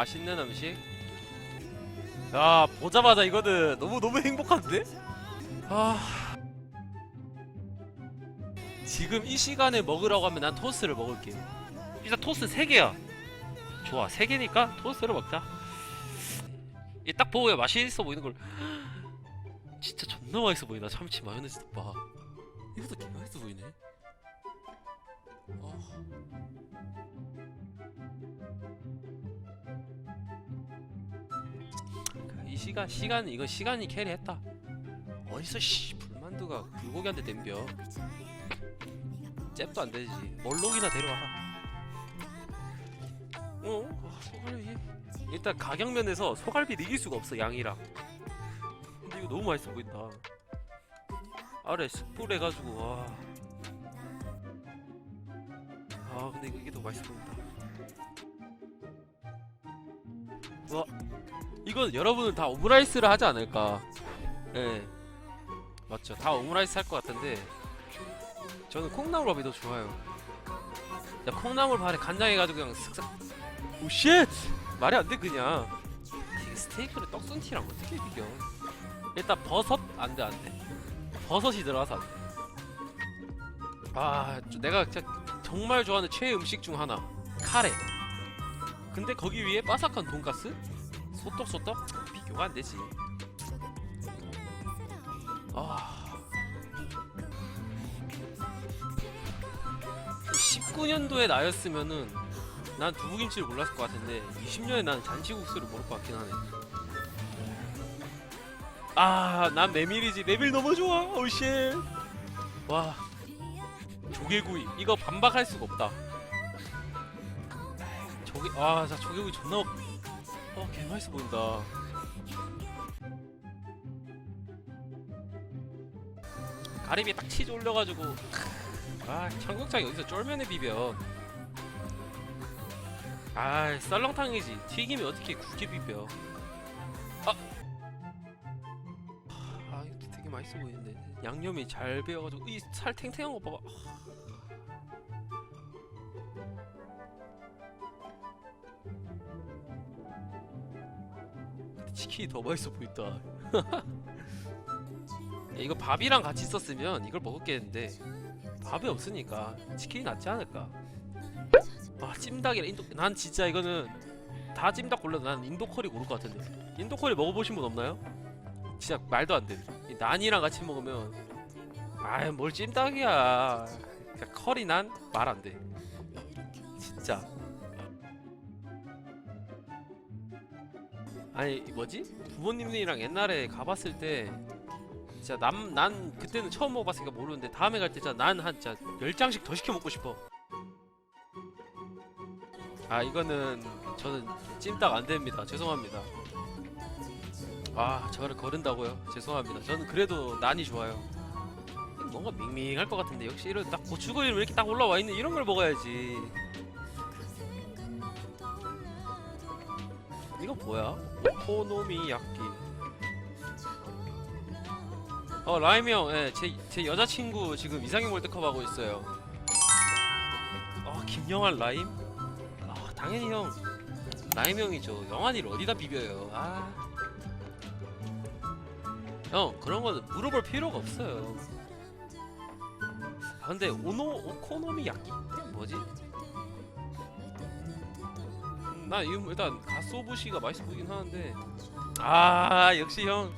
맛있는 음식. 야 보자마자 이거는 너무 너무 행복한데? 아 지금 이 시간에 먹으라고 하면 난 토스트를 먹을게. 일단 토스트 3 개야. 좋아 3 개니까 토스트를 먹자. 이 딱 보고 맛있어 보이는 걸 진짜 존나 맛있어 보인다 참치 마요네즈 덮밥. 이것도 개 맛있어 보이네. 시간 시간 이거 시간이 캐리했다. 어디서 씨 불만두가 불고기한테 덤벼. 잽도 안 되지. 멀록이나 데려와라. 어? 아, 소갈비. 일단 가격면에서 소갈비 이길 수가 없어 양이랑. 근데 이거 너무 맛있어 보인다. 아래 숯불 해가지고 와. 아 근데 이게 더 맛있어 보인다. 와 이건 여러분은 다 오므라이스를 하지 않을까? 예. 맞죠. 다 오므라이스 할 것 같은데 저는 콩나물밥이 더 좋아요. 야, 콩나물밥에 간장 해가지고 그냥 쓱싹. 오 쉣! 말이 안 돼 그냥. 이게 스테이크를 떡순티랑 어떻게 비겨? 일단 버섯 안 돼, 안 돼. 버섯이 들어가서 안 돼. 아, 저- 내가 진짜 정말 좋아하는 최애 음식 중 하나. 카레. 근데 거기 위에 바삭한 돈가스? 소떡소떡? 비교가 안 되지. 아. 19년도에 나였으면은 난 두부김치를 몰랐을 것 같은데 20년에 난 잔치국수를 모를 것 같긴 하네. 아, 난 메밀이지. 메밀 너무 좋아. 오쉣. 와. 조개구이. 이거 반박할 수가 없다. 조개 아, 자 조개구이 존나 어, 개 맛있어 보인다. 가리비에 딱 치즈 올려가지고 아 청국장이 여기서 쫄면에 비벼. 아 썰렁탕이지. 튀김이 어떻게 굵게 비벼? 아, 아 이것도 되게 맛있어 보이는데. 양념이 잘 배어가지고 이 살 탱탱한 거 봐봐 치킨이 더 맛있어 보인다. 야, 이거 밥이랑 같이 썼으면 이걸 먹었겠는데 밥이 없으니까 치킨이 낫지 않을까? 아 찜닭이라 인도 난 진짜 이거는 다 찜닭 골라도 난 인도 커리 고를 것 같은데. 인도 커리 먹어보신 분 없나요? 진짜 말도 안돼. 난이랑 같이 먹으면 아이 뭘 찜닭이야. 커리 난 말 안돼. 진짜 아니 뭐지 부모님이랑 옛날에 가봤을 때 진짜 남, 난 그때는 처음 먹어봤으니까 모르는데 다음에 갈 때 진짜 난한 진짜 열 장씩 더 시켜 먹고 싶어. 아 이거는 저는 찜닭 안 됩니다. 죄송합니다. 아 저를 거른다고요? 죄송합니다. 저는 그래도 난이 좋아요. 뭔가 밍밍할 것 같은데 역시 이런 딱 고추구이 이렇게 딱 올라와 있는 이런 걸 먹어야지. 이거 뭐야? 오코노미야끼. 어 라임이 형, 예, 제, 제 여자친구 지금 이상형 월드컵 하고 있어요. 어 김영환 라임? 아 당연히 형 라임 형이죠. 영환이를 어디다 비벼요? 아. 형 그런 거는 물어볼 필요가 없어요. 아 근데 오노 오코노미 야끼 뭐지? 음, 나 이거 일단 가소부시가 맛있어 보이긴 하는데 아 역시 형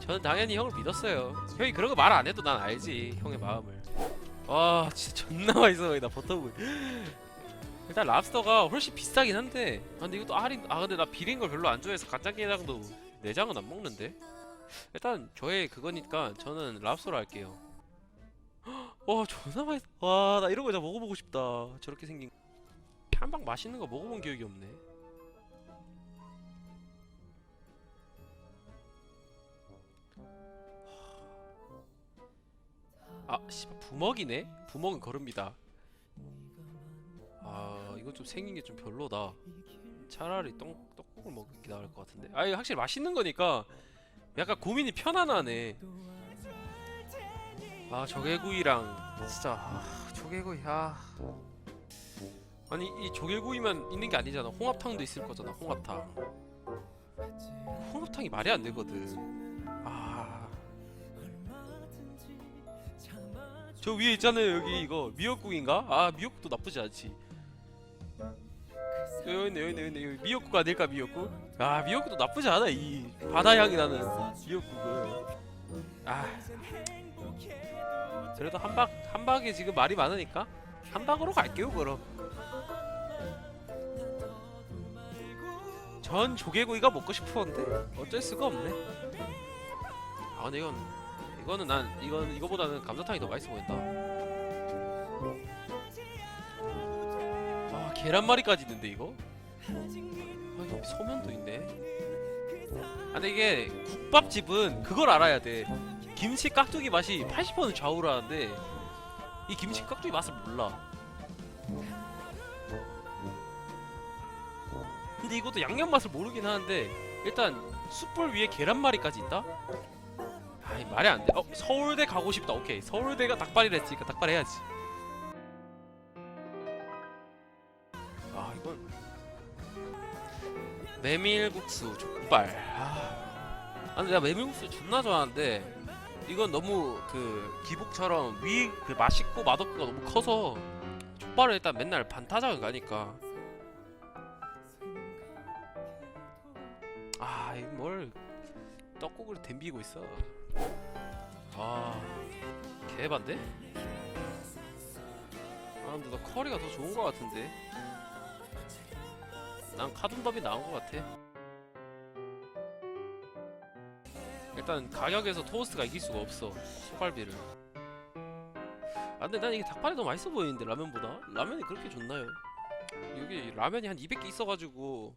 저는 당연히 형을 믿었어요. 형이 그런 거 말 안 해도 난 알지 형의 마음을. 와 진짜 존나 맛있어 보인다 버터구이. 일단 랍스터가 훨씬 비싸긴 한데 아 근데 이것도 할인 아 근데 나 비린 걸 별로 안 좋아해서 간장게장도 내장은 안 먹는데 일단 저의 그거니까 저는 랍스터로 할게요. 와 존나 맛있. 와나 이런 거 진짜 먹어보고 싶다. 저렇게 생긴 한방 맛있는 거 먹어본 기억이 없네. 아, 씨발 부먹이네? 부먹은 거릅니다. 아, 이거 좀 생긴 게 좀 별로다. 차라리 떡 떡국을 먹는 게 나을 것 같은데. 아, 이거 확실히 맛있는 거니까 약간 고민이 편안하네. 아, 조개구이랑 진짜 아, 조개구이 아. 아니 이 조개구이만 있는 게 아니잖아. 홍합탕도 있을 거잖아 홍합탕. 홍합탕이 말이 안 되거든. 아저 위에 있잖아요 여기 이거. 미역국인가? 아 미역국도 나쁘지 않지. 여기 있네 여기 있네 여기 있네. 여기 미역국 아닐까 미역국? 아 미역국도 나쁘지 않아 이 바다 향이 나는 미역국은. 아. 그래도 한박 한박에 지금 말이 많으니까 한박으로 갈게요 그럼 전 조개구이가 먹고 싶었는데 어쩔 수가 없네. 아 근데 이건 이거는 난 이건 이거보다는 감자탕이 더 맛있어 보인다. 아 계란말이까지 있는데 이거? 아 여기 소면도 있네. 아 근데 이게 국밥집은 그걸 알아야 돼. 김치 깍두기 맛이 80%는 좌우를 하는데 이 김치 깍두기 맛을 몰라 근데 이것도 양념 맛을 모르긴 하는데 일단 숯불 위에 계란말이까지 있다? 아이 말이 안 돼. 어 서울대 가고 싶다. 오케이 서울대가 닭발이라 했으니까 닭발 해야지. 아 이건 메밀국수 족발. 아, 아 근데 내가 메밀국수 존나 좋아하는데 이건 너무 그 기복처럼 위 그 맛있고 맛없고가 너무 커서 족발을 일단 맨날 반타작을 가니까 아, 이 뭘 떡국을 댐비고 있어. 아, 개반데? 아, 근데 나 커리가 더 좋은 거 같은데. 난 카둔밥이 나은 거 같아. 일단 가격에서 토스트가 이길 수가 없어. 소갈비를. 아, 근데 난 이게 닭발이 더 맛있어 보이는데 라면보다 라면이 그렇게 좋나요? 여기 라면이 한 200개 있어가지고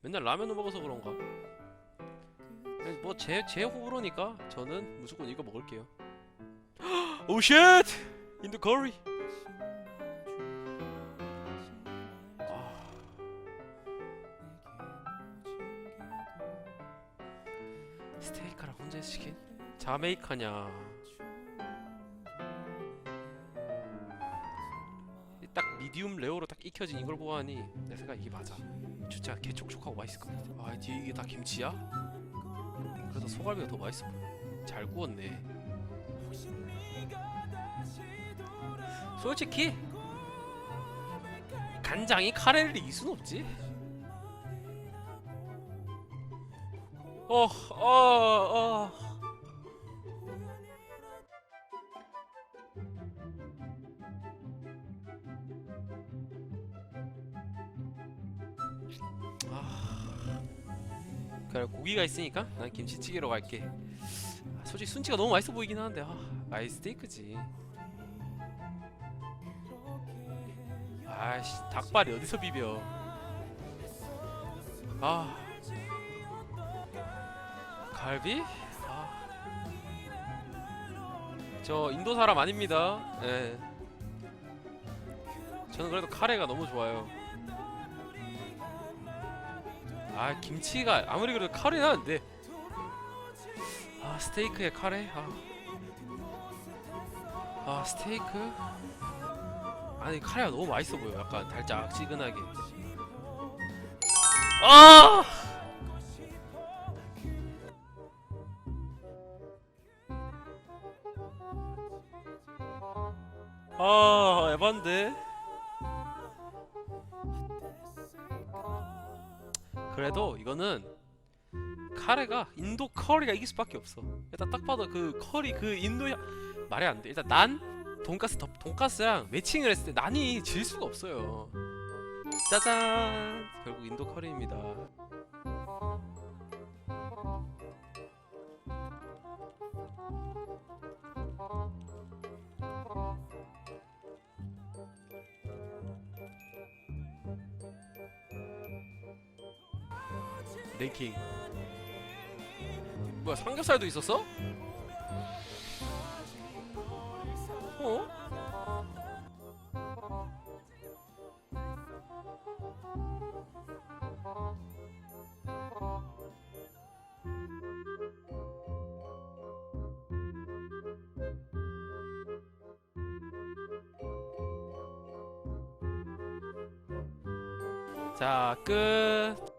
맨날 라면을 먹어서 그런가? 뭐제 제 호불호니까 저는 무조건 이거 먹을게요. 오 쉣! 인도 커리. 아. 스테이크랑 혼자 시킨? 자메이카냐? 이딱 미디움 레어로 딱 익혀진 이걸 보아하니 내 생각 이게 맞아. 진짜 개촉촉하고 맛있을 것 같아. 아 뒤에 이게 다 김치야? 그래도 소갈비가 더 맛있어 보여. 잘 구웠네. 솔직히 간장이 카레를 이길 순 없지. 어, 어, 어. 그래 고기가 있으니까 난 김치찌개로 갈게. 아, 솔직히 순치가 너무 맛있어 보이긴 하는데 아, 아이 스 테이크지. 아씨 닭발이 어디서 비벼? 아 갈비? 아. 저 인도 사람 아닙니다. 예. 저는 그래도 카레가 너무 좋아요. 아 김치가 아무리 그래도 카레는 안 돼. 아 스테이크에 카레? 아, 아 스테이크? 아니 카레가 너무 맛있어 보여. 약간 달짝지근하게. 아! 아 에반데. 그래도 이거는 카레가 인도 커리가 이길 수밖에 없어. 일단 딱 봐도 그 커리 그 인도 향 말이 안 돼. 일단 난 돈가스 덮 돈가스랑 매칭을 했을 때 난이 질 수가 없어요. 짜잔. 결국 인도 커리입니다. 랭킹. 뭐야 삼겹살도 있었어? 어? 자 끝.